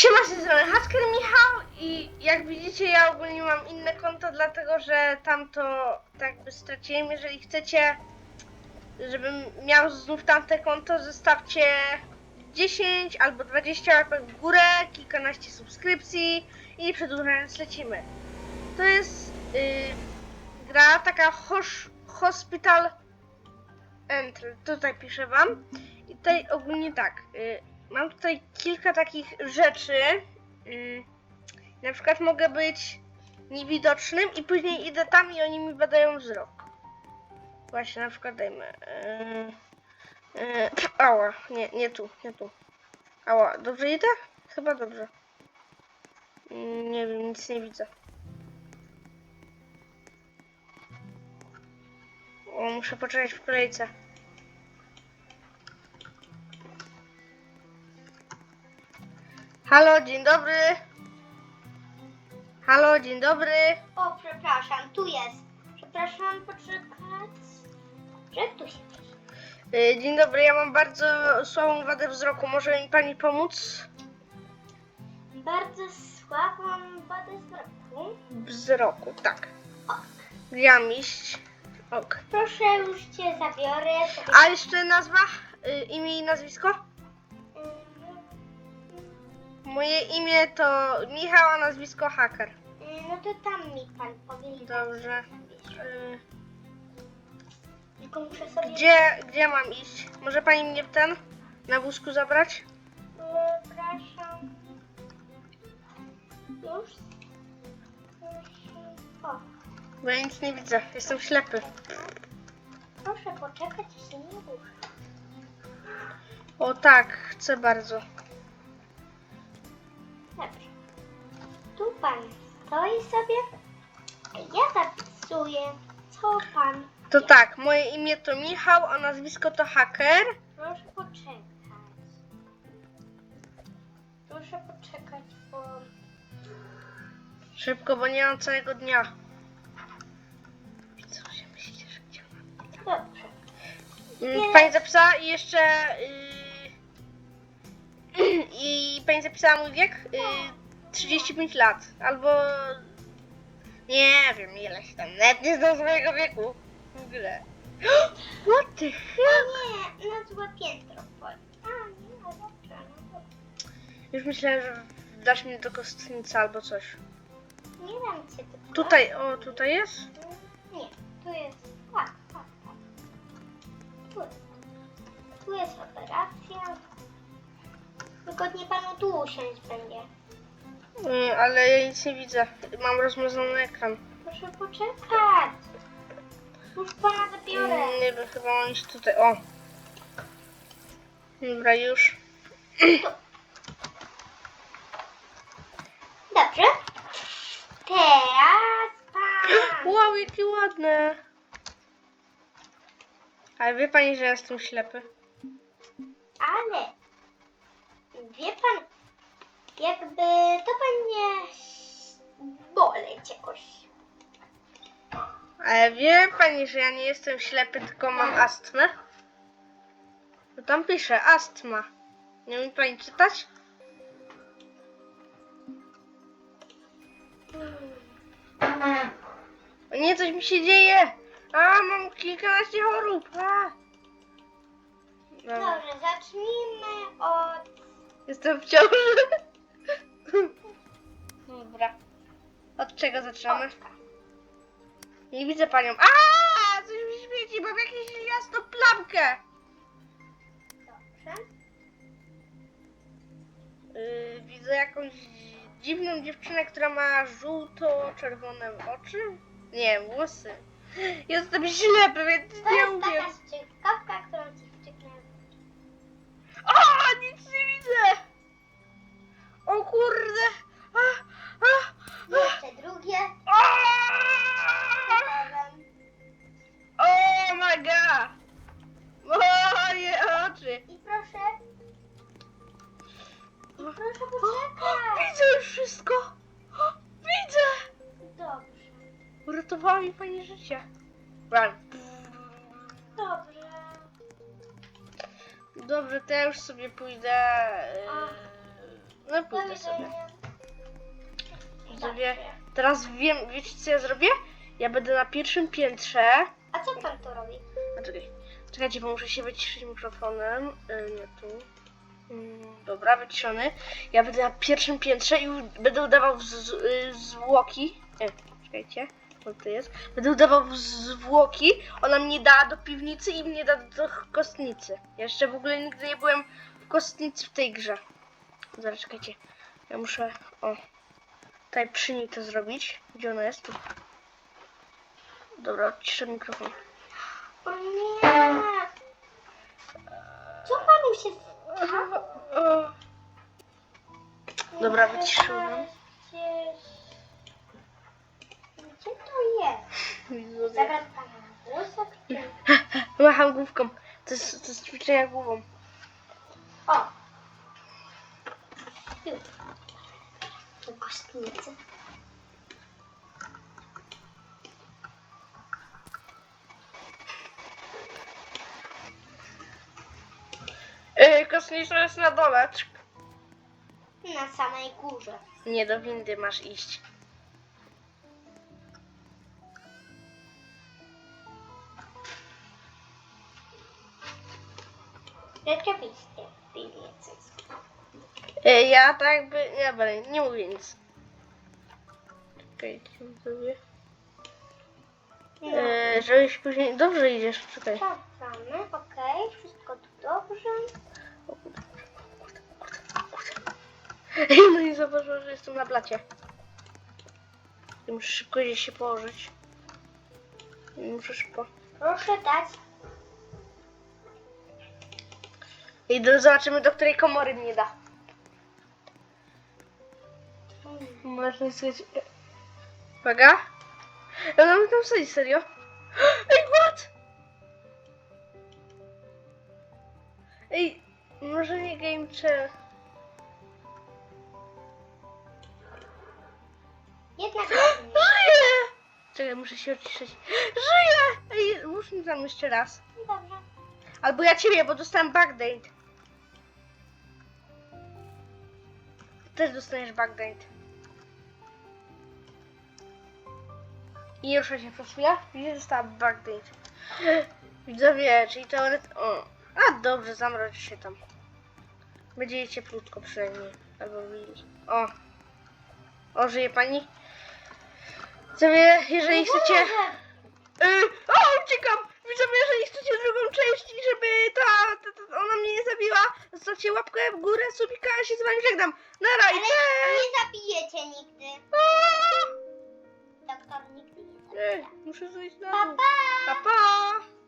Siema, strony Hacker Michał i jak widzicie ja ogólnie mam inne konto, dlatego że tamto tak by straciłem. Jeżeli chcecie, żebym miał znów tamte konto, zostawcie 10 albo 20 łapek w górę, kilkanaście subskrypcji i przedłużając lecimy. To jest yy, gra taka hosz, Hospital Entry, tutaj piszę wam. I tutaj ogólnie tak, y, mam tutaj kilka takich rzeczy. Y, na przykład mogę być niewidocznym i później idę tam i oni mi badają wzrok. Właśnie, na przykład dajmy. y, y, ała, nie, nie tu, nie tu. Ała, dobrze idę? Chyba dobrze. Mm, Nie wiem, nic nie widzę. O, muszę poczekać w kolejce. Halo, dzień dobry. Halo, dzień dobry. O, przepraszam, tu jest. Przepraszam, poczekać. Że tu się Y, Dzień dobry, ja mam bardzo słabą wadę wzroku. Może mi pani pomóc? Bardzo słabą wadę wzroku. Wzroku, tak. Gdzie mam iść? Ok. Proszę, już cię zabiorę. A jeszcze nazwa? Y, Imię i nazwisko? Moje imię to Michał, a nazwisko Haker. mm, No to tam mi pan powie. Dobrze. Y, Tylko muszę sobie... Gdzie, gdzie mam iść? Może pani mnie ten na wózku zabrać? Przepraszam. Już? O, Bo ja nic nie widzę. Jestem ślepy. proszę poczekać, się nie rusz. O tak, chcę bardzo. Dobrze. Tu pan stoi sobie. a Ja zapisuję, co pan. To tak, moje imię to Michał, a nazwisko to Haker. Proszę poczekać. Proszę poczekać, bo. Szybko, bo nie mam całego dnia. Co się myślicie, że gdzie mam? Dobrze. Mm, Pani zapisała i jeszcze... Yy, I pani zapisała mój wiek? Yy, 35 lat. Albo... Nie wiem, ileś tam. Nawet nie znam swojego wieku. W ogóle. What the hell? Nie, na złe piętro wchodzi. A nie, no dobrze, no dobrze. Już myślałem, że dasz mi do kostnicy albo coś. Nie dam cię tylko. Tutaj, o, tutaj jest? Nie, tu jest. Tak, tak, tak. Tu jest. Tu jest operacja. Wygodnie panu tu usiąść będzie. Yy, ale ja nic nie widzę. Mam rozmazany ekran. Proszę poczekać. Już pana zabiorę. Mm, Nie wiem, chyba mam iść tutaj. O. Dobra, już. Dobrze. Teraz pan. Wow, jakie ładne. Ale wie pani, że ja jestem ślepy. Ale wie pan, jakby to będzie boleć jakoś. Ale wie pani, że ja nie jestem ślepy, tylko mam astmę? No tam pisze astma. Nie umie pani czytać? O nie, coś mi się dzieje. A, mam kilkanaście chorób. A. Dobra. Dobrze, zacznijmy od. Jestem w ciąży. Dobra. Od czego zaczynamy? Nie widzę panią. A, coś mi świeci, mam jakąś jasną plamkę. Dobrze. Yy, widzę jakąś dziwną dziewczynę, która ma żółto-czerwone oczy. Nie, włosy. Jestem ślepy, więc To nie jest umiem. taka strzykawka, którą ci. O, nic nie widzę. O kurde. A, a, Jeszcze drugie. a. Razem. Oh my god! Moje oczy! I proszę. I proszę O, widzę już wszystko! O, widzę! Dobrze. Uratowała mi pani życie. Dobrze. Dobrze, to ja już sobie pójdę. Yy, no pójdę. Sobie. Widzowie, Dobrze. teraz wiem, wiecie co ja zrobię? Ja będę na pierwszym piętrze. A co pan tu robi? A czekaj, czekajcie, bo muszę się wyciszyć mikrofonem. Yy, nie tu. Mm, dobra, wyciszony. Ja będę na pierwszym piętrze i u- będę udawał z, z, y, zwłoki. E, czekajcie, co to jest? Będę udawał zwłoki. Ona mnie da do piwnicy i mnie da do kostnicy. Ja jeszcze w ogóle nigdy nie byłem w kostnicy w tej grze. Zaraz, czekajcie. Ja muszę, o, tutaj przy niej to zrobić. Gdzie ona jest? Tu. Dobra, odciszę mikrofon. O nie! Co panu się stało? Dobra, wyciszyłam. Jest? Zaraz pana na czy- Macham główką. To jest, to jest ćwiczenia głową. O! Tu. Tu kostnicy. Yy, kosmiczna jest na dole. Na samej górze. Nie, do windy masz iść. Rzeczywiście piwnicy. Yy, ja tak jakby... Nie, dobra, nie mówię nic. Czekajcie, sobie. No, Yy, żebyś później... Dobrze idziesz, czekaj. sprawdzamy. Okej, wszystko tu dobrze. O kurde, o kurde, o kurde, o kurde. Ej, no i zauważyłem, że jestem na blacie. Muszę szybko gdzieś się położyć. Muszę szybko. Proszę dać. I do, zobaczymy, do której komory mnie da. Można sobie... Uwaga. Ja mam tam sobie serio. Ej, what? Ej, może nie game chair. Jednak Żyję! Czekaj, muszę się ociszyć. Żyję! Ej, muszę mi tam jeszcze raz. Dobrze. Albo ja ciebie, bo dostałem backdate. Też dostaniesz backdate. I rusza się chwilę. Widzisz, dostałam backdate. Widzowie, czyli teoret... O. A dobrze, zamroź się tam. Będzie cieplutko przynajmniej. Albo. O. O, żyje pani? Widzowie, jeżeli chcecie... Yy, o, uciekam! Widzowie, jeżeli chcecie drugą część i zostawcie łapkę w górę, subika, ja się z wami żegnam. Na! Ale nie zabijecie nigdy. Doktor nigdy nie zabije. Ej, muszę zejść na Pa, dół. pa!